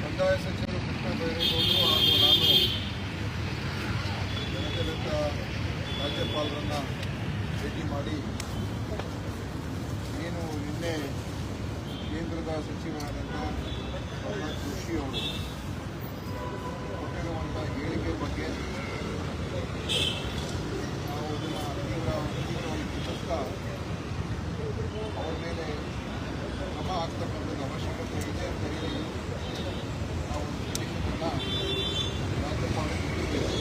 ಕಂದಾಯ ಸಚಿವರು ಹಾಗೂ ನಾನು ಜನತೆರತ್ತ ರಾಜ್ಯಪಾಲರನ್ನ ಭೇಟಿ ಮಾಡಿ ಏನು ನಿನ್ನೆ ಕೇಂದ್ರದ ಸಚಿವರಾದಂಥ ಪ್ರಹ್ಲಾದ್ ಜೋಶಿ ಅವರು ಕೊಟ್ಟಿರುವಂಥ ಹೇಳಿಕೆ ಬಗ್ಗೆ ನಾವು ಅದನ್ನು ತೀವ್ರ ತೀವ್ರವಾಗಿ ಖಂಡಿಸ್ತಾ ಅವರ ಮೇಲೆ ಕ್ರಮ ಆಗ್ತಕ್ಕಂಥದ್ದು ಅವಶ್ಯಕತೆ ಇದೆ ಅಂತ ಹೇಳಿ ನಾವು ಪಿಟಿಷನನ್ನು ರಾಜ್ಯಪಾಲರಿಗೆ ಕೊಟ್ಟಿದ್ದೇವೆ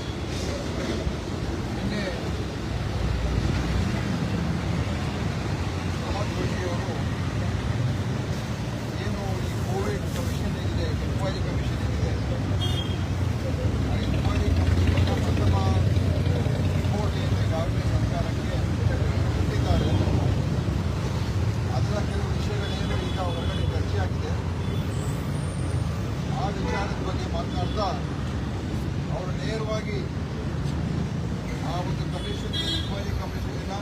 ನಿನ್ನೆ ಪ್ರಹ್ಲಾದ್ ಜೋಶಿ ಅವರು ಏನು ಈ ಕೋವಿಡ್ ಕಮಿಷನ್ ಏನಿದೆ ಎನ್ಕ್ವೈರಿ ಕಮಿಷನ್ ಏನಿದೆ ಆ ಎನ್ಕ್ವೈರಿ ಕಮಿಷನ್ನ ಪ್ರಥಮ ರಿಪೋರ್ಟ್ ಏನು ಈಗಾಗಲೇ ಸರ್ಕಾರಕ್ಕೆ ಕೊಟ್ಟಿದ್ದಾರೆ ಅದರ ಕೆಲವು ವಿಷಯಗಳೇನು ಈಗ ಹೊರಗಡೆ ಚರ್ಚೆ ಆಗಿದೆ ಆ ವಿಚಾರದ ಬಗ್ಗೆ ಮಾತನಾಡ್ತಾ ಅವರು ನೇರವಾಗಿ ಆ ಒಂದು ಕಮಿಷನ್ ಎನ್ಕ್ವೈರಿ ಕಮಿಷನಿನ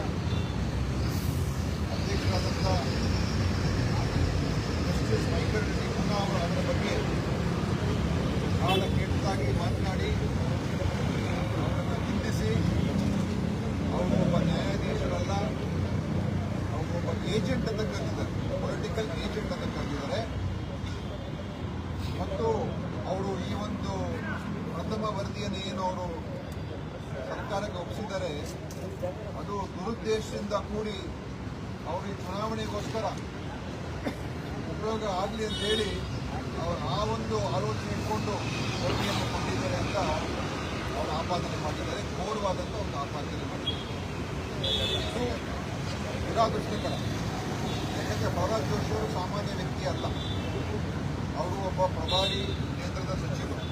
ಅಧ್ಯಕ್ಷರಾದಂಥ ಜಸ್ಟಿಸ್ ಮೈಕಲ್ ರೆಡ್ಡಿ ಪುನಃ ಅವರು ಅದರ ಬಗ್ಗೆ ಬಹಳ ಕೆಟ್ಟದಾಗಿ ಮಾತನಾಡಿ ಅವರನ್ನು ನಿಂದಿಸಿ ಅವರು ಒಬ್ಬ ನ್ಯಾಯಾಧೀಶರಲ್ಲ ಅವರು ಒಬ್ಬ ಏಜೆಂಟ್ ಅಂತ ಕರೆದಿದ್ದಾರೆ ಪೊಲಿಟಿಕಲ್ ಏಜೆಂಟ್ ಅಂತ ಕರೆದಿದ್ದಾರೆ ಮತ್ತು ಅವರು ಈ ಒಂದು ಪ್ರಥಮ ವರದಿಯನ್ನು ಏನು ಅವರು ಸರ್ಕಾರಕ್ಕೆ ಒಪ್ಪಿಸಿದ್ದಾರೆ. ಅದು ದುರುದ್ದೇಶದಿಂದ ಕೂಡಿ ಅವರು ಈ ಚುನಾವಣೆಗೋಸ್ಕರ ಉಪಯೋಗ ಆಗಲಿ ಅಂತ ಹೇಳಿ ಅವರು ಆ ಒಂದು ಆಲೋಚನೆ ಇಟ್ಕೊಂಡು ಕೊಡುಗೆಯನ್ನು ಕೊಟ್ಟಿದ್ದಾರೆ ಅಂತ ಅವರು ಆಪಾದನೆ ಮಾಡಿದ್ದಾರೆ ಘೋರವಾದಂಥ ಒಂದು ಆಪಾದನೆ ಮಾಡಿದ್ದಾರೆ. ಇದು ದುರಾದೃಷ್ಟಕರ ಯಾಕಂದರೆ ಪ್ರಹ್ಲಾದ್ ಜೋಶಿ ಅವರು ಸಾಮಾನ್ಯ ವ್ಯಕ್ತಿ ಅಲ್ಲ. ಅವರು ಒಬ್ಬ ಪ್ರಭಾರಿ ಕೇಂದ್ರದ ಸಚಿವರು.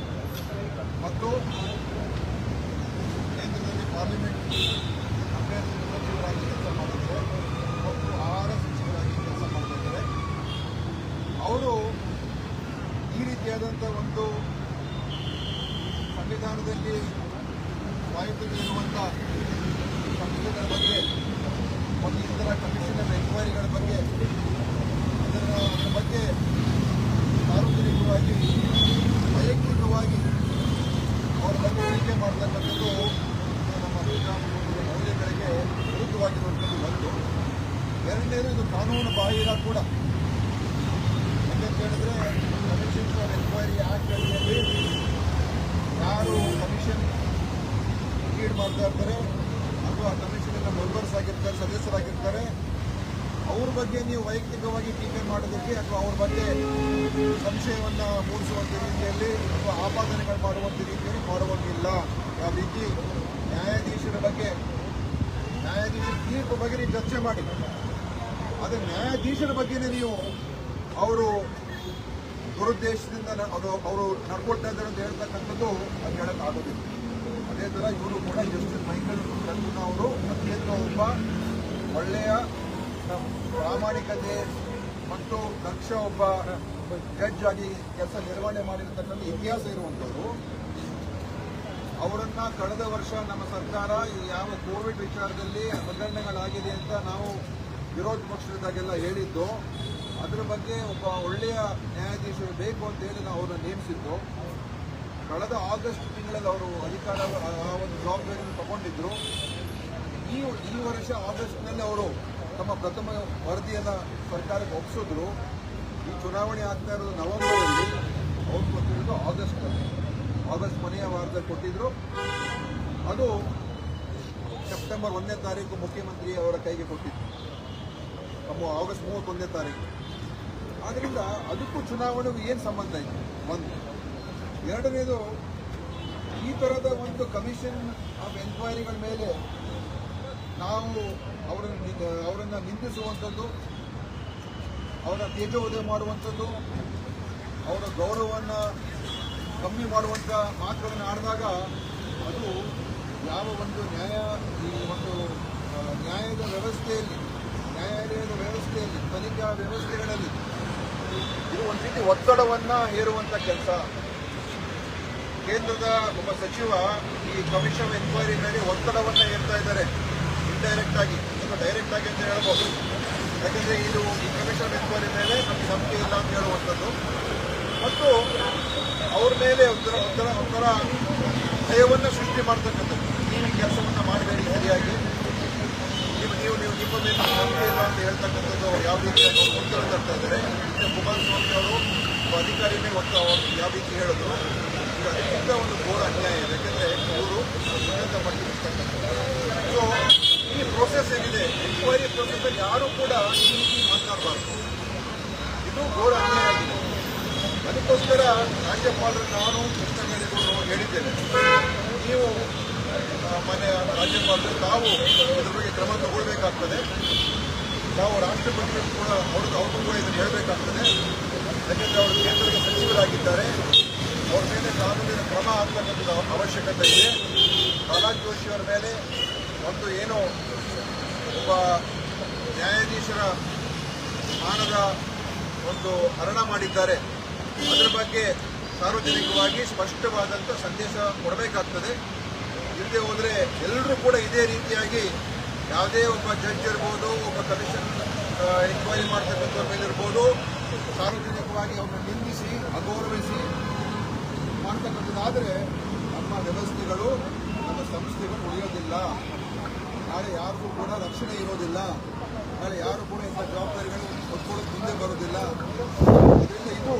ಮತ್ತು ಪಾರ್ಲಿಮೆಂಟ್ ಸಚಿವರಾಗಿ ಕೆಲಸ ಮಾಡಿದ್ದಾರೆ ಮತ್ತು ಆಹಾರ ಕೆಲಸ ಅವರು ಈ ರೀತಿಯಾದಂಥ ಒಂದು ಸಂವಿಧಾನದಲ್ಲಿ ಸ್ವಾಯತ್ತಗಳಿರುವಂಥ ಸಂಸ್ಥೆಗಳ ಬಗ್ಗೆ ಮತ್ತು ಇತರ ಕಮಿಷನರ್ ಎಂಕ್ವೈರಿಗಳ ಬಗ್ಗೆ ಅದರ ಅದರ ಬಗ್ಗೆ ಸಾರ್ವಜನಿಕವಾಗಿ ವೈಯಕ್ತಿಕವಾಗಿ ಅವರ ಬಗ್ಗೆ ಟೀಕೆ ಮಾಡ್ತಕ್ಕಂಥದ್ದು ಇದು ನಮ್ಮ ಪ್ರಜಾಪ್ರಭುತ್ವದ ಮೌಲ್ಯಗಳಿಗೆ ವಿರುದ್ಧವಾಗಿರುವಂಥದ್ದು ಒಂದು ಎರಡನೇದು ಇದು ಕಾನೂನು ಬಾಹಿರ ಕೂಡ. ಯಾಕಂತ ಹೇಳಿದ್ರೆ ಕಮಿಷನ್ ಫಾರ್ ಎನ್ಕ್ವೈರಿ ಅಡಿಯಲ್ಲಿ ಯಾರು ಕಮಿಷನ್ ಲೀಡ್ ಮಾಡ್ತಾ ಇರ್ತಾರೆ, ಅಥವಾ ಕಮಿಷನ್ನ ಮೆಂಬರ್ಸ್ ಆಗಿರ್ತಾರೆ, ಸದಸ್ಯರಾಗಿರ್ತಾರೆ, ಅವ್ರ ಬಗ್ಗೆ ನೀವು ವೈಯಕ್ತಿಕವಾಗಿ ಟೀಕೆ ಮಾಡೋದಕ್ಕೆ ಅಥವಾ ಅವ್ರ ಬಗ್ಗೆ ಸಂಶಯವನ್ನು ಮೂಡಿಸುವಂಥ ರೀತಿಯಲ್ಲಿ ಅಥವಾ ಆಪಾದನೆಗಳು ಮಾಡುವಂಥ ರೀತಿಯಲ್ಲಿ ಮಾಡುವಂಗಿಲ್ಲ. ಯಾವ ರೀತಿ ನ್ಯಾಯಾಧೀಶರ ಬಗ್ಗೆ, ನ್ಯಾಯಾಧೀಶರ ತೀರ್ಪು ಬಗ್ಗೆ ನೀವು ಚರ್ಚೆ ಮಾಡಿ. ಆದರೆ ನ್ಯಾಯಾಧೀಶರ ಬಗ್ಗೆನೇ ನೀವು ಅವರು ದುರುದ್ದೇಶದಿಂದ ಅದು ಅವರು ನಡ್ಕೊಳ್ತಾ ಇದ್ದಾರೆ ಅಂತ ಹೇಳ್ತಕ್ಕಂಥದ್ದು ಅದು ಹೇಳೋಕ್ಕಾಗೋದಿಲ್ಲ. ಅದೇ ಥರ ಇವರು ಕೂಡ ಜಸ್ಟಿಸ್ ಮೈಕಲ್ ರತ್ನ ಅವರು ಅತ್ಯಂತ ಒಬ್ಬ ಒಳ್ಳೆಯ ಪ್ರಾಮಾಣಿಕತೆ ಮತ್ತು ದಕ್ಷ ಒಬ್ಬ ಜಡ್ಜ್ ಆಗಿ ಕೆಲಸ ನಿರ್ವಹಣೆ ಮಾಡಿರತಕ್ಕಂಥ ಇತಿಹಾಸ ಇರುವಂಥವ್ರು. ಅವರನ್ನ ಕಳೆದ ವರ್ಷ ನಮ್ಮ ಸರ್ಕಾರ ಯಾವ ಕೋವಿಡ್ ವಿಚಾರದಲ್ಲಿ ಹಗರಣಗಳಾಗಿದೆ ಅಂತ ನಾವು ವಿರೋಧ ಪಕ್ಷದಾಗೆಲ್ಲ ಹೇಳಿದ್ದು, ಅದರ ಬಗ್ಗೆ ಒಬ್ಬ ಒಳ್ಳೆಯ ನ್ಯಾಯಾಧೀಶರು ಬೇಕು ಅಂತ ಹೇಳಿ ನಾವು ಅವರನ್ನು ನೇಮಿಸಿದ್ದು. ಕಳೆದ ಆಗಸ್ಟ್ ತಿಂಗಳಲ್ಲಿ ಅವರು ಅಧಿಕಾರ ಒಂದು ಜವಾಬ್ದಾರಿಯನ್ನು ತಗೊಂಡಿದ್ರು. ಈ ಈ ವರ್ಷ ಆಗಸ್ಟ್ನಲ್ಲಿ ಅವರು ತಮ್ಮ ಪ್ರಥಮ ವರದಿಯನ್ನು ಸರ್ಕಾರಕ್ಕೆ ಒಪ್ಪಿಸಿದ್ರು ಈ ಚುನಾವಣೆ ಆಗ್ತಾ ಇರೋದು ನವೆಂಬರಲ್ಲಿ, ಅವ್ರು ಕೊಟ್ಟಿರೋದು ಆಗಸ್ಟ್ನಲ್ಲಿ. ಆಗಸ್ಟ್ ಕೊನೆಯ ವಾರದಲ್ಲಿ ಕೊಟ್ಟಿದ್ರು. ಅದು ಸೆಪ್ಟೆಂಬರ್ ಒಂದನೇ ತಾರೀಕು ಮುಖ್ಯಮಂತ್ರಿ ಅವರ ಕೈಗೆ ಕೊಟ್ಟಿದ್ರು. ನಮ್ಮ ಆಗಸ್ಟ್ ಮೂವತ್ತೊಂದನೇ ತಾರೀಕು. ಆದ್ದರಿಂದ ಅದಕ್ಕೂ ಚುನಾವಣೆಗೂ ಏನು ಸಂಬಂಧ ಇದೆ? ಒಂದು. ಎರಡನೇದು, ಈ ಥರದ ಒಂದು ಕಮಿಷನ್ ಆಫ್ ಎನ್ಕ್ವೈರಿಗಳ ಮೇಲೆ ನಾವು ಅವರನ್ನು ಅವರನ್ನು ನಿಂದಿಸುವಂಥದ್ದು, ಅವರ ತೇಜೋದಯ ಮಾಡುವಂಥದ್ದು, ಅವರ ಗೌರವವನ್ನು ಕಮ್ಮಿ ಮಾಡುವಂಥ ಮಾತುಗಳನ್ನು ಆಡಿದಾಗ ಅದು ಯಾವ ಒಂದು ನ್ಯಾಯ, ಈ ಒಂದು ನ್ಯಾಯದ ವ್ಯವಸ್ಥೆಯಲ್ಲಿ ನ್ಯಾಯಾಲಯದ ವ್ಯವಸ್ಥೆಯಲ್ಲಿ, ತನಿಖಾ ವ್ಯವಸ್ಥೆಗಳಲ್ಲಿ ಇದು ಒಂದು ರೀತಿ ಒತ್ತಡವನ್ನು ಹೇರುವಂಥ ಕೆಲಸ. ಕೇಂದ್ರದ ಒಬ್ಬ ಸಚಿವ ಈ ಕಮಿಷನ್ ಎನ್ಕ್ವೈರಿ ಮೇಲೆ ಒತ್ತಡವನ್ನು ಹೇರ್ತಾ ಇದ್ದಾರೆ. ಇಂಡೈರೆಕ್ಟ್ ಆಗಿ, ಅಥವಾ ಡೈರೆಕ್ಟ್ ಆಗಿ ಅಂತ ಹೇಳ್ಬೋದು. ಯಾಕಂದ್ರೆ ಇದು ಈ ಕಮಿಷನ್ ಎನ್ಕ್ವೈರಿ ಮೇಲೆ ನಮಗೆ ನಂಬಿಕೆ ಇಲ್ಲ ಅಂತ ಮತ್ತು ಅವ್ರ ಮೇಲೆ ಒಂಥರ ಒಂಥರ ಭಯವನ್ನು ಸೃಷ್ಟಿ ಮಾಡ್ತಕ್ಕಂಥದ್ದು. ನೀವು ಈ ಕೆಲಸವನ್ನು ಮಾಡಬೇಡಿ ಸರಿಯಾಗಿ. ನಂಬಿಕೆ ಇಲ್ಲ ಅಂತ ಹೇಳ್ತಕ್ಕಂಥದ್ದು ಅವ್ರು ಯಾವ ರೀತಿ ಉತ್ತರ ತರ್ತಾ ಇದ್ದಾರೆ ಕುಮಾರಸ್ವಾಮಿ ಅವರು ಒಬ್ಬ ಅಧಿಕಾರಿ ಅವರು ಅವ್ರು ಯಾವ ರೀತಿ ಹೇಳಿದ್ರು ಈಗ ಒಂದು ಘೋರ ಅನ್ಯಾಯ ಇದೆ ಯಾಕೆಂದರೆ ಇವರು ಉನ್ನತ ಮಟ್ಟಿರ್ತಕ್ಕಂಥದ್ದು ಈ ಪ್ರೋಸೆಸ್ ಏನಿದೆ ಎನ್ಕ್ವೈರಿ ಪ್ರೋಸೆಸ್ ಯಾರು ಕೂಡ ಈ ರೀತಿ ಇದು ಘೋರ ಅನ್ಯಾಯ ಆಗಿದೆ ಅದಕ್ಕೋಸ್ಕರ ರಾಜ್ಯಪಾಲರು ನಾನು ಕೃಷ್ಣಗೌಡರು ಹೇಳಿದ್ದೇನೆ ನೀವು ಮಾನ್ಯ ರಾಜ್ಯಪಾಲರು ತಾವು ಇದ್ರ ಬಗ್ಗೆ ಕ್ರಮ ತಗೊಳ್ಬೇಕಾಗ್ತದೆ. ತಾವು ರಾಷ್ಟ್ರಪತಿ ಕೂಡ ಅವರು ಅವರು ಕೂಡ ಇದನ್ನು ಹೇಳಬೇಕಾಗ್ತದೆ. ಯಾಕೆಂದರೆ ಅವರು ಕೇಂದ್ರದ ಸಚಿವರಾಗಿದ್ದಾರೆ. ಅವ್ರ ಮೇಲೆ ಕಾನೂನಿನ ಕ್ರಮ ಆಗ್ತಕ್ಕಂಥದ್ದು ಅವಶ್ಯಕತೆ ಇದೆ. ಪ್ರಹ್ಲಾದ್ ಜೋಶಿ ಅವರ ಮೇಲೆ ಒಂದು ಏನು ಒಬ್ಬ ನ್ಯಾಯಾಧೀಶರ ಸ್ಥಾನದ ಒಂದು ಹರಣ ಮಾಡಿದ್ದಾರೆ. ಅದರ ಬಗ್ಗೆ ಸಾರ್ವಜನಿಕವಾಗಿ ಸ್ಪಷ್ಟವಾದಂಥ ಸಂದೇಶ ಕೊಡಬೇಕಾಗ್ತದೆ. ಇಲ್ಲದೆ ಹೋದರೆ ಎಲ್ಲರೂ ಕೂಡ ಇದೇ ರೀತಿಯಾಗಿ ಯಾವುದೇ ಒಬ್ಬ ಜಡ್ಜ್ ಇರ್ಬೋದು, ಒಬ್ಬ ಕಮಿಷನ್ ಎನ್ಕ್ವೈರಿ ಮಾಡ್ತಕ್ಕಂಥ ಮೇಲೆ ಇರ್ಬೋದು, ಸಾರ್ವಜನಿಕವಾಗಿ ಅವ್ರನ್ನ ನಿಂದಿಸಿ ಅಗೌರವಿಸಿ ಮಾಡ್ತಕ್ಕಂಥದ್ದಾದರೆ ನಮ್ಮ ವ್ಯವಸ್ಥೆಗಳು, ನಮ್ಮ ಸಂಸ್ಥೆಗಳು ಉಳಿಯೋದಿಲ್ಲ. ನಾಳೆ ಯಾರಿಗೂ ಕೂಡ ರಕ್ಷಣೆ ಇರೋದಿಲ್ಲ. ನಾಳೆ ಯಾರು ಕೂಡ ಇಂಥ ಜವಾಬ್ದಾರಿಗಳು ಹೊತ್ಕೊಳ್ಳೋಕೆ ಮುಂದೆ ಬರೋದಿಲ್ಲ. ಇದರಿಂದ ಇದು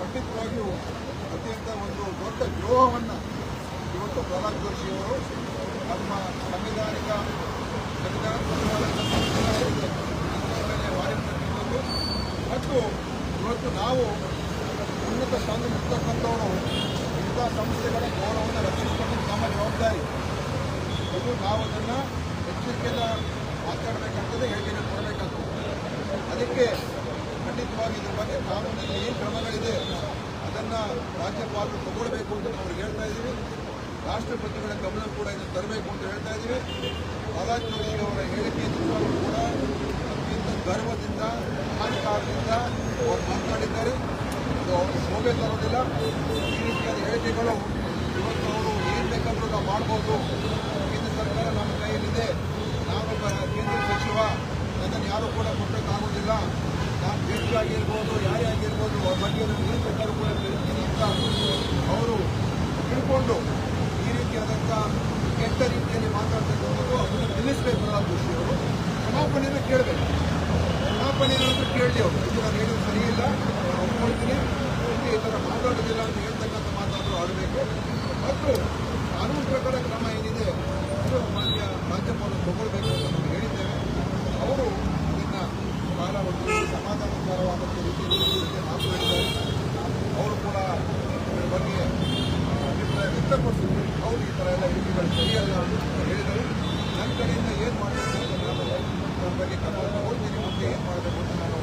ಖಂಡಿತವಾಗಿಯೂ ಅತ್ಯಂತ ಒಂದು ದೊಡ್ಡ ದ್ರೋಹವನ್ನು ಇವತ್ತು ಪ್ರಹ್ಲಾದ್ ಜೋಶಿ ಅವರು ನಮ್ಮ ಸಂವಿಧಾನಿಕ ಮೇಲೆ ಮಾಡಿರ್ತಕ್ಕಂಥದ್ದು ಮತ್ತು ಇವತ್ತು ನಾವು ಉನ್ನತ ಸ್ಥಾನ ಇರ್ತಕ್ಕಂಥವರು ಇಂಥ ಸಂಸ್ಥೆಗಳ ಗೌರವವನ್ನು ರಕ್ಷಿಸತಕ್ಕಂಥ ನಮ್ಮ ಜವಾಬ್ದಾರಿ. ಇದು ನಾವು ಅದನ್ನು ಎಚ್ಚರಿಕೆಯಿಂದ ಮಾತಾಡಬೇಕಾಗ್ತದೆ ಹೇಳಿಕೆ ಕೊಡಬೇಕಾಗ್ತದೆ. ಅದಕ್ಕೆ ಖಂಡಿತವಾಗಿ ಇದ್ರ ಬಗ್ಗೆ ಕಾನೂನಲ್ಲಿ ಏನು ಕ್ರಮಗಳಿದೆ ಅದನ್ನು ರಾಜ್ಯಪಾಲರು ತಗೊಳ್ಬೇಕು ಅಂತ ನಾವು ಹೇಳ್ತಾ ಇದ್ದೀವಿ. ರಾಷ್ಟ್ರಪತಿಗಳ ಗಮನ ಕೂಡ ಇದು ತರಬೇಕು ಅಂತ ಹೇಳ್ತಾ ಇದ್ದೀವಿ. ಜೋಶಿ ಅವರ ಹೇಳಿಕೆ ಕೂಡ ಅತ್ಯಂತ ಗರ್ವದಿಂದ, ಅಹಂಕಾರದಿಂದ ಅವರು ಮಾತನಾಡಿದ್ದಾರೆ ಅದು ಅವರು ಶೋಭೆ ತರೋದಿಲ್ಲ ಈ ರೀತಿಯಾದ ಹೇಳಿಕೆಗಳು ಇವತ್ತು ಅವರು ಏನು ಬೇಕಾದರೂ ನಾವು ಮಾಡ್ಬೋದು. ಕೇಂದ್ರ ಸರ್ಕಾರ ನಮ್ಮ ಕೈಯಲ್ಲಿದೆ. ನಾನೊಬ್ಬ ಕೇಂದ್ರ ಸಚಿವ, ನನ್ನನ್ನು ಯಾರು ಕೂಡ ಕೊಡಬೇಕಾಗೋದಿಲ್ಲ ನಾನು ಜಡ್ಜ್ ಆಗಿರ್ಬೋದು, ಯಾರೇ ಆಗಿರ್ಬೋದು, ಅವ್ರ ಬಗ್ಗೆ ನಾನು ಏನು ಬೇಕಾದ್ರೂ ಕೂಡ ಅಂತ ಅವರು ತಿಳ್ಕೊಂಡು ರೀತಿಯಾದಂಥ ಕೆಟ್ಟ ರೀತಿಯಲ್ಲಿ ಮಾತಾಡ್ತಕ್ಕಂಥದ್ದು ಅದನ್ನು ನಿಲ್ಲಿಸಬೇಕು ಅನ್ನೋ ಅವರು. ಕ್ಷಮಾಪಣೆಯನ್ನು ಕೇಳಬೇಕು. ಕ್ಷಮಾಪಣೆ ಅಂತ ಕೇಳಲಿ ಅವರು. ಇದು ನಾನು ಏನೂ ಸರಿ ಇಲ್ಲ ಒಪ್ಕೊಳ್ತೀನಿ. ಈ ಥರ ಮಾತಾಡೋದಿಲ್ಲ ಅಂತ ಹೇಳ್ತಕ್ಕಂಥ ಮಾತಾಡಲು ಆಡಬೇಕು. ಮತ್ತು ಕಾನೂನು ಪ್ರಕಾರ ಕ್ರಮ ಏನಿದೆ ಅದು ಮಾನ್ಯ ರಾಜ್ಯಪಾಲರು ತಗೊಳ್ಬೇಕು ಅಂತ ನಾವು ಹೇಳಿದ್ದೇವೆ ಅವರು ಇದನ್ನು ಬಹಳ ಒಂದು ಸಮಾಧಾನಕರವಾದಂಥ ರೀತಿಯಲ್ಲಿ ಮಾತನಾಡಿದ್ದಾರೆ. ಅವರು ಕೂಡ ಇದರ ಬಗ್ಗೆ ಅಭಿಪ್ರಾಯ ವ್ಯಕ್ತಪಡಿಸಿದ್ರು ಅವರು ಈ ಥರ ಎಲ್ಲ ಹೇಳಿಕೆಗಳು ಸರಿಯಲ್ಲ ಅಂತ ಹೇಳಿದರು. ನನ್ನ ಕಡೆಯಿಂದ ಏನು ಮಾಡಬೇಕು ಅಂತ ನಾನು ಅದ್ರ ಬಗ್ಗೆ ಕ್ರಮ ತಗೊಳ್ತೀನಿ ಮುಂದೆ ಏನು ಮಾಡಬೇಕು ಅಂತ ನಾನು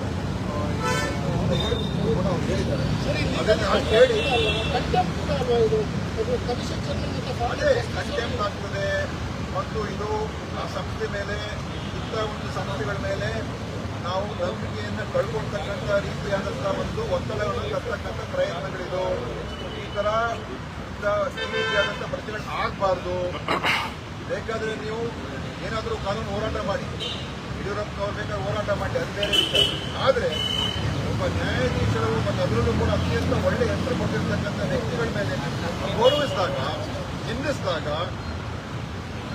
ಕೂಡ ಅವ್ರು ಹೇಳಿದ್ದಾರೆ. ಅದೇ ಕಂಟೆಂಪ್ಟ್ ಆಗ್ತದೆ. ಮತ್ತು ಇದು ಆ ಸಂಸ್ಥೆ ಮೇಲೆ ಇಂಥ ಒಂದು ಸಂಸ್ಥೆಗಳ ಮೇಲೆ ನಾವು ನಂಬಿಕೆಯನ್ನು ಕಳ್ಕೊಳ್ತಕ್ಕಂಥ ರೀತಿಯಾದಂಥ ಒಂದು ಒತ್ತಡಗಳನ್ನು ತರ್ತಕ್ಕಂಥ ಪ್ರಯತ್ನಗಳಿದು ಈ ಥರ ಇಂಥ ಈ ರೀತಿಯಾದಂಥ ಆಗಬಾರ್ದು. ಬೇಕಾದರೆ ನೀವು ಏನಾದರೂ ಕಾನೂನು ಹೋರಾಟ ಮಾಡಿ. ಯಡಿಯೂರಪ್ಪ ಅವ್ರು ಬೇಕಾದ್ರೆ ಹೋರಾಟ ಮಾಡಿ, ಅದು ಬೇರೆ ಆದರೆ, ಒಬ್ಬ ನ್ಯಾಯಾಧೀಶರು ಮತ್ತು ಅದರಲ್ಲೂ ಕೂಡ ಅತ್ಯಂತ ಒಳ್ಳೆ ಹೆಸರು ಕೊಟ್ಟಿರ್ತಕ್ಕಂಥ ವ್ಯಕ್ತಿಗಳ ಮೇಲೆ ಗೌರವಿಸಿದಾಗ ನಿಂದಿಸಿದಾಗ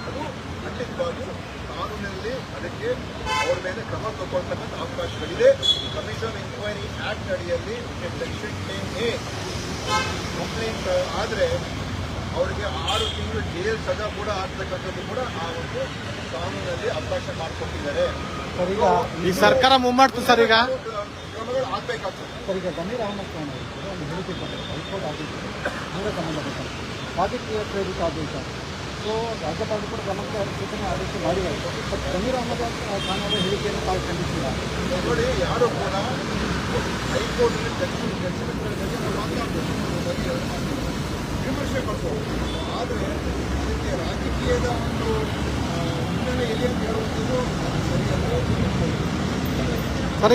ಅದು ಖಂಡಿತವಾಗಿಯೂ ಕಾನೂನಿನಲ್ಲಿ ಅದಕ್ಕೆ ಅವ್ರ ಮೇಲೆ ಕ್ರಮ ತಗೊಳ್ತಕ್ಕಂಥ ಅವಕಾಶಗಳಿದೆ. ಕಮಿಷನ್ ಇನ್ಕ್ವೈರಿ ಆಕ್ಟ್ ಅಡಿಯಲ್ಲಿ ಕಂಪ್ಲೇಂಟ್ ಆದರೆ ಅವರಿಗೆ ಆರು ತಿಂಗಳು ಜೈಲ್ ಸಜಾ ಕೂಡ ಆಗ್ತಕ್ಕಂಥದ್ದು ಕೂಡ ಆ ಒಂದು ಕಾನೂನಲ್ಲಿ ಅವಕಾಶ ಮಾಡಿಕೊಟ್ಟಿದ್ದಾರೆ. ಸರ್ ಈಗ ಈ ಸರ್ಕಾರ ಮುಮ್ಮಾಡ್ತು ಸರ್ ಈಗ? ಕ್ರಮಗಳು ಆಗ್ಬೇಕಾಗ್ತದೆ. ಸರ್ ಈಗ ಗಮೀರ್ ಅಹಮದ್ ಖಾನ್ ಅವರು ಒಂದು ಹೇಳಿಕೆ ಕೊಟ್ಟರು ಹೈಕೋರ್ಟ್ ಆದೇಶ ದೂರ ಸಂಬಂಧಪಟ್ಟಂತೆ ರಾಜಕೀಯ ಪ್ರೇರಿತ ಆದೇಶ. ಸೊ ರಾಜ್ಯಪಾಲ ಕೂಡ ಗಮನಕ್ಕೆ ಸೂಚನೆ ಆದೇಶ ಮಾಡಿದ್ದಾರೆ. ಬಟ್ ಗಮೀರ್ ಅಹಮದ್ ಖಾನ್ ಅವರ ಹೇಳಿಕೆಯನ್ನು ತಾವು ಖಂಡಿಸಿಲ್ಲ. ನೋಡಿ ಯಾರು ಕೂಡ ಹೈಕೋರ್ಟ್ ಜಡ್ಜ್ಮೆಂಟ್ ಜಡ್ಜ್ಮೆಂಟ್ಗಳ ಬಗ್ಗೆ ನಾವು ಮಾತನಾಡಬೇಕು ವಿಮರ್ಶೆ ಮಾಡ್ಬೋದು ಆದರೆ ಅದಕ್ಕೆ ರಾಜಕೀಯದ ಒಂದು ಹಿನ್ನೆಲೆ ಇದೆ ಅಂತ ಹೇಳುವಂಥದ್ದು ಸರಿಯಲ್ಲ.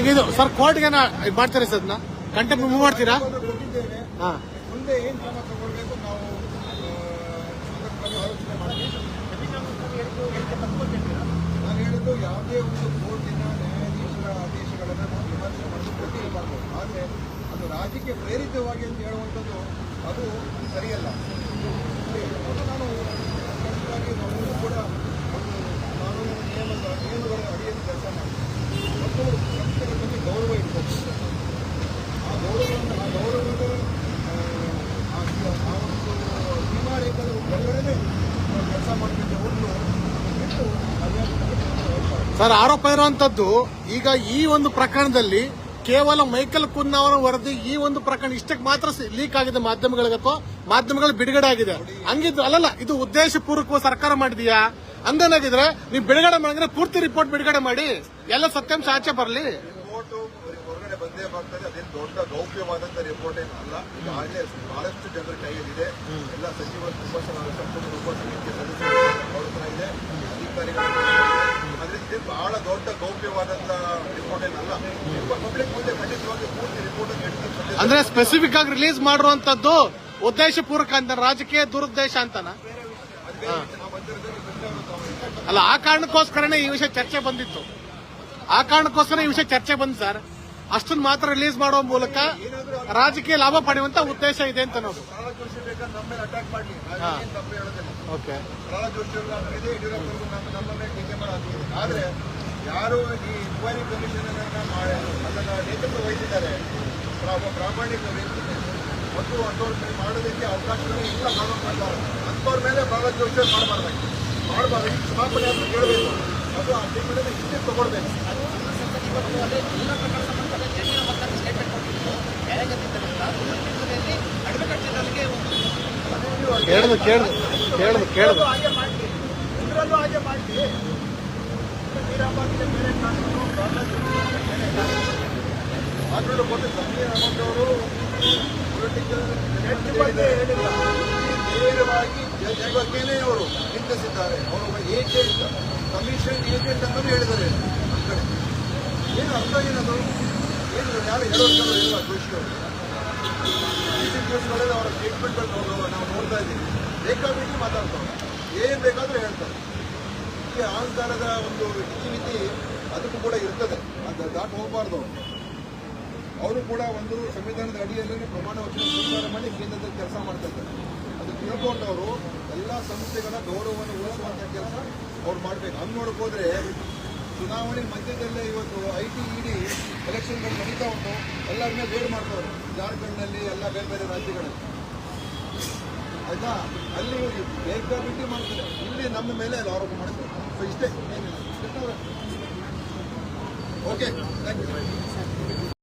ಇದು ಸರ್ ಕೋರ್ಟ್ಗೆ ಮಾಡ್ತಾರೆ ಸರ್ ಅದನ್ನ ಕಂಟೆಂಟ್ ಮೂವ್ ಮಾಡ್ತೀರಾ? ಹಾ. ಮುಂದೆ ಏನು ಕ್ರಮ ತಗೊಳ್ಬೇಕು ನಾವು ಆಲೋಚನೆ ಮಾಡ್ತೀವಿ ನಾನು ಹೇಳಿದ್ದು ಯಾವುದೇ ಒಂದು ಕೋರ್ಟಿನ ನ್ಯಾಯಾಧೀಶರ ಆದೇಶಗಳನ್ನು ನಾವು ವಿಮರ್ಶೆ ಮಾಡಲು ಪ್ರತಿ ಮಾಡ್ಬೋದು ಆದರೆ ಅದು ರಾಜಕೀಯ ಪ್ರೇರಿತವಾಗಿ ಅಂತ ಹೇಳುವಂಥದ್ದು ಅದು ಸರಿಯಲ್ಲ. ಅದು ನಾನು ಖಂಡಿತವಾಗಿ ನಾವು ಕೂಡ ಒಂದು ಕಾನೂನು ನಿಯಮದ ನಿಯಮಗಳ ಅಡಿಯಲ್ಲಿ ಕೆಲಸ ಮಾಡ್ತೀವಿ ಮತ್ತು ಸಂಸ್ಥೆಗಳ ಬಗ್ಗೆ ಗೌರವ ಇಟ್ಕೊಂಡು ಆ ಗೌರವವನ್ನು ಆ ಗೌರವದ ಆ, ಒಂದು ಸೀಮಾರೇಖದ ಒಳಗಡೆ ಕೆಲಸ ಮಾಡಬೇಕು ಒಂದು ಸರ್ ಆರೋಪ ಇರುವಂತದ್ದು ಈಗ ಈ ಒಂದು ಪ್ರಕರಣದಲ್ಲಿ ಕೇವಲ ಮೈಕಲ್ ಕುನ್ ಅವರ ವರದಿ ಈ ಒಂದು ಪ್ರಕರಣ ಇಷ್ಟಕ್ಕೆ ಮಾತ್ರ ಲೀಕ್ ಆಗಿದೆ ಮಾಧ್ಯಮಗಳಿಗೆ ಅಥವಾ ಮಾಧ್ಯಮಗಳು ಬಿಡುಗಡೆ ಆಗಿದೆ. ಹಂಗಿದ್ರು ಅಲ್ಲಲ್ಲ ಇದು ಉದ್ದೇಶಪೂರ್ವಕ ಸರ್ಕಾರ ಮಾಡಿದೀಯಾ? ಅಂದೇನಾಗಿದ್ರೆ ನೀವು ಬಿಡುಗಡೆ ಮಾಡಿದ್ರೆ ಪೂರ್ತಿ ರಿಪೋರ್ಟ್ ಬಿಡುಗಡೆ ಮಾಡಿ. ಎಲ್ಲ ಸತ್ಯಾಂಶ ಆಚೆ ಬರಲಿ. ಬಂದೇ ಬರ್ತದೆ ಅದೇನು ದೊಡ್ಡ ಗೌಪ್ಯವಾದಂತ ರಿಪೋರ್ಟ್ ಏನು ಅಲ್ಲ. ಈಗಾಗಲೇ ಬಹಳಷ್ಟು ಜನರ ಕೈಯಲ್ಲಿದೆ. ಎಲ್ಲ ಸಚಿವರು ತುಂಬಾ ಸಲ ಸಂಪುಟ ಉಪ ಸಮಿತಿಯ ಸದಸ್ಯರು ಇದೆ ಅಧಿಕಾರಿಗಳು ಇದು ಬಹಳ ದೊಡ್ಡ ಗೌಪ್ಯವಾದಂತ ರಿಪೋರ್ಟ್ ಅಂದ್ರೆ ಸ್ಪೆಸಿಫಿಕ್ ಆಗಿ ರಿಲೀಸ್ ಮಾಡುವಂತದ್ದು ಉದ್ದೇಶಪೂರ್ವಕ ಅಂತ ರಾಜಕೀಯ ದುರುದ್ದೇಶ ಅಂತನಾ ಅಲ್ಲ ಆ ಕಾರಣಕ್ಕೋಸ್ಕರನೇ ಈ ವಿಷಯ ಚರ್ಚೆ ಬಂದಿತ್ತು ಆ ಕಾರಣಕ್ಕೋಸ್ಕರ ಈ ವಿಷಯ ಚರ್ಚೆ ಬಂದ್ ಸರ್ ಅಷ್ಟನ್ನು ಮಾತ್ರ ರಿಲೀಸ್ ಮಾಡುವ ಮೂಲಕ ರಾಜಕೀಯ ಲಾಭ ಪಡೆಯುವಂತ ಉದ್ದೇಶ ಇದೆ ಅಂತ ನಾವು ಓಕೆ ಯಾರು ಈ ಇನ್ಕ್ವೈರಿ ಕಮಿಷನ್ ಮಾಡಿ ಅದನ್ನ ನೇತೃತ್ವ ವಹಿಸಿದ್ದಾರೆ. ಪ್ರಾ- ಪ್ರಾಮಾಣಿಕ ವ್ಯಕ್ತಿ. ಮತ್ತು ಅಂಥವ್ರ ಮೇಲೆ ಮಾಡೋದಕ್ಕೆ ಅವಕಾಶಗಳು ಇಲ್ಲ ಕಾನೂನು ಪ್ರಕಾರ ಅಂಥವ್ರ ಮೇಲೆ ಪ್ರಹ್ಲಾದ್ ಜೋಷ ಮಾಡಬಾರ್ದು. ಮಾಡಬಾರ್ದಾಗಿ ಮಾಡಬಾರ್ದು ಕ್ಷಮಾಪಣೆ ಅಂತ ಕೇಳಬೇಕು. ಅದು ಆ ಟೀಮ್ ಇಷ್ಟೇ ತಗೊಳ್ಬೇಕು. ಕೇಳಿದ್ರು ಕೇಳಿದ್ರು ಕೇಳಿದ್ರು ಕೇಳಿದ್ರು ಹಾಗೆ ಮಾಡಿ ಇದರಲ್ಲೂ ಹಾಗೆ ಮಾಡಿ ವೀರಪ್ಪನಿಗೆ ಬೇರೆ ಕಾನೂನು ಅದರಲ್ಲೂ ಬಂದು ಸಂಜಯ್ ಅಹಮದ್ ಅವರು ಪೊಲಿಟಿಕಲ್ ನೇರವಾಗಿ ಬಗ್ಗೆನೇ ಅವರು ನಿಂದಿಸಿದ್ದಾರೆ ಅವರು ಏಜೆಂಟ್ ಕಮಿಷನ್ ಏಜೆಂಟ್ ಅಂತಲೂ ಏನು ಅರ್ಥ ಏನದು ಏನು ಯಾರು ಹೇಳೋದು ಇಲ್ಲ ಜೋಶಿ ಅವರು ಇತ್ತೀಚಿನ ದಿವಸಗಳಲ್ಲಿ ಅವರ ಸ್ಟೇಟ್ಮೆಂಟ್ಗಳು ನಾವು ನೋಡ್ತಾ ಇದ್ದೀವಿ ಬೇಕಾಬಿಟ್ಟು ಮಾತಾಡ್ತಾರೆ ಏನ್ ಬೇಕಾದರೂ ಹೇಳ್ತಾರೆ. ಈ ಅಹಂಕಾರದ ಒಂದು ರೀತಿ ಅದಕ್ಕೂ ಕೂಡ ಇರ್ತದೆ. ಅದು ದಾಟ್ ಹೋಗಬಾರ್ದು ಅವರು. ಕೂಡ ಒಂದು ಸಂವಿಧಾನದ ಅಡಿಯಲ್ಲಿ ಪ್ರಮಾಣ ವಚನ ಸ್ವೀಕಾರ ಮಾಡಿ ಕೇಂದ್ರದಲ್ಲಿ ಕೆಲಸ ಮಾಡ್ತಾ ಇದ್ದಾರೆ ಅದು ತಿಳ್ಕೊಂಡು ಅವರು ಎಲ್ಲ ಸಂಸ್ಥೆಗಳ ಗೌರವವನ್ನು ಉಳಿಸುವಂಥ ಕೆಲಸ ಅವ್ರು ಮಾಡ್ಬೇಕು. ಹಂಗೆ ನೋಡಕ್ ಹೋದ್ರೆ ಚುನಾವಣೆ ಮಧ್ಯದಲ್ಲೇ ಇವತ್ತು ಐ ಟಿ ಇಡಿ ಎಲೆಕ್ಷನ್ಗಳು ನಡೀತಾ ಉಂಟು. ಎಲ್ಲರ ಮೇಲೆ ರೇಡ್ ಮಾಡ್ತಾರೆ. ಜಾರ್ಖಂಡ್ನಲ್ಲಿ ಎಲ್ಲ ಬೇರೆ ಬೇರೆ ರಾಜ್ಯಗಳಲ್ಲಿ. ಆಯ್ತಾ? ಅಲ್ಲಿ ಬೇಕಾಬಿಟ್ಟಿ ಮಾಡ್ತಾರೆ. ಇಲ್ಲಿ ನಮ್ಮ ಮೇಲೆ ಆರೋಪ ಮಾಡ್ತಾರೆ ಸೊ ಇಷ್ಟೇ ಓಕೆ ಥ್ಯಾಂಕ್ ಯು